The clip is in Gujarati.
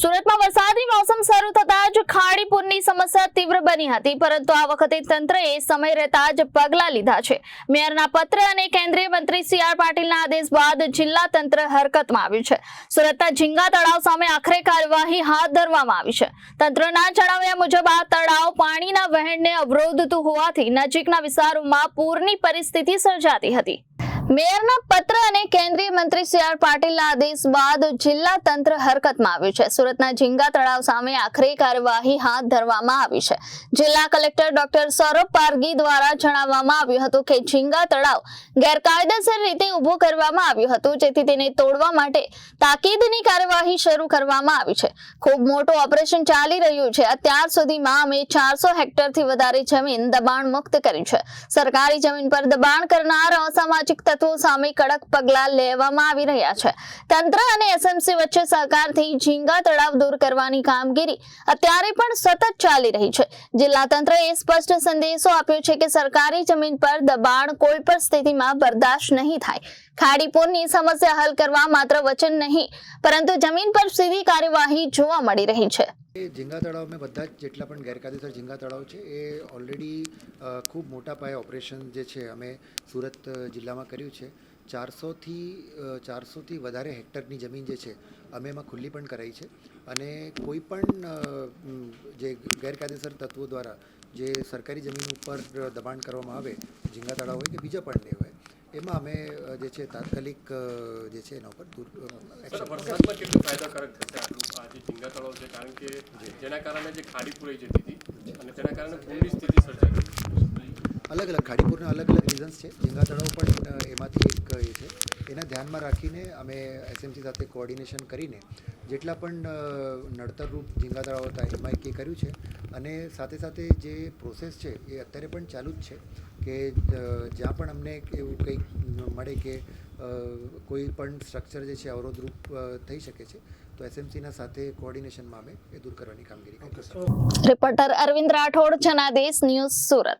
સુરતમાં વરસાદની મોસમ શરૂ થતા જ ખાડી પૂરની સમસ્યા તીવ્ર બની હતી, પરંતુ આ વખતે તંત્રએ સમય રહેતા જ પગલાં લીધા છે. મેયરના પત્ર અને કેન્દ્રીય મંત્રી સી આર પાટીલના આદેશ બાદ જિલ્લા તંત્ર હરકતમાં આવ્યું છે. સુરતના ઝીંગા તળાવ સામે આખરે કાર્યવાહી હાથ ધરવામાં આવી છે. તંત્રના જણાવ્યા મુજબ, આ તળાવ પાણીના વહેણને અવરોધતું હોવાથી નજીકના વિસ્તારોમાં પૂરની પરિસ્થિતિ સર્જાતી હતી. મેયરના પત્ર અને કેન્દ્રીય મંત્રી સી આર પાટીલના આદેશ બાદ જિલ્લા તંત્ર હરકતમાં આવ્યું છે. સુરતના ઝીંગા તળાવ સામે આખરી કાર્યવાહી હાથ ધરવામાં આવી છે. જિલ્લા કલેક્ટર ડોક્ટર સૌરભ પારગી દ્વારા જણાવવામાં આવ્યું હતું કે ઝીંગા તળાવ ગેરકાયદેસર રીતે ઊભું કરવામાં આવ્યું હતું, જેથી તેને તોડવા માટે તાકીદની કાર્યવાહી શરૂ કરવામાં આવી છે. ખૂબ મોટું ઓપરેશન ચાલી રહ્યું છે. અત્યાર સુધીમાં અમે ચારસો હેક્ટરથી વધારે જમીન દબાણ મુક્ત કરી છે. સરકારી જમીન પર દબાણ કરનાર અસામાજિક તત્વો સામે કડક પગલાં લેવામાં આવી રહ્યા છે. તંત્ર અને એસએમસી વચ્ચે સહકારથી ઝીંગા તળાવ દૂર કરવાની કામગીરી અત્યારે પણ સતત ચાલી રહી છે. જિલ્લા તંત્રએ સ્પષ્ટ સંદેશો આપ્યો છે કે સરકારી જમીન પર દબાણ કોઈ પણ સ્થિતિમાં બરદાશ્ત નહીં થાય. ખાડીપુરની સમસ્યા હલ કરવા માત્ર વચન નહીં, પરંતુ જમીન પર સીધી કાર્યવાહી જોવા મળી રહી છે. ઝીંગા ઝીંગા તળાવમાં બધા જ જેટલા પણ ગેરકાયદેસર ઝીંગા તળાવ છે, એ ઓલરેડી ખૂબ મોટા પાયે ઓપરેશન જે છે અમે સુરત જિલ્લામાં કર્યું છે. ચારસોથી ચારસોથી વધારે હેક્ટરની જમીન જે છે, અમે એમાં ખુલ્લી પણ કરાઈ છે. અને કોઈ પણ જે ગેરકાયદેસર તત્વો દ્વારા જે સરકારી જમીન ઉપર દબાણ કરવામાં આવે, ઝીંગા તળાવ હોય કે બીજા પણ ને હોય એમાં અમે જે છે તાત્કાલિક જે છે એના ઉપર કેટલું ફાયદાકારક થશે આટલું આ જે ઝીંગા તળાવ છે કારણ કે જેના કારણે જે ખાડી પૂરાઈ જતી હતી અને તેના કારણે પૂરની સ્થિતિ સર્જાઈ અલગ અલગ ખાડીપુરના અલગ અલગ રીઝન્સ છે. ઝીંગા તળાવ પણ એમાંથી એક એ છે. એના ધ્યાનમાં રાખીને અમે એસએમસી સાથે કોઓર્ડિનેશન કરીને જેટલા પણ નડતરરૂપ ઝીંગા તળાવ હતા એમાં એક એ કર્યું છે. અને સાથે સાથે જે પ્રોસેસ છે એ અત્યારે પણ ચાલુ જ છે. કે જ્યાં પણ અમને એવું કંઈક મળે કે કોઈ પણ સ્ટ્રક્ચર જે છે અવરોધરૂપ થઈ શકે છે, તો એસએમસીના સાથે કોઓર્ડિનેશનમાં અમે એ દૂર કરવાની કામગીરી કરીશું રિપોર્ટર અરવિંદ રાઠોડ, જનાદેશ ન્યૂઝ સુરત.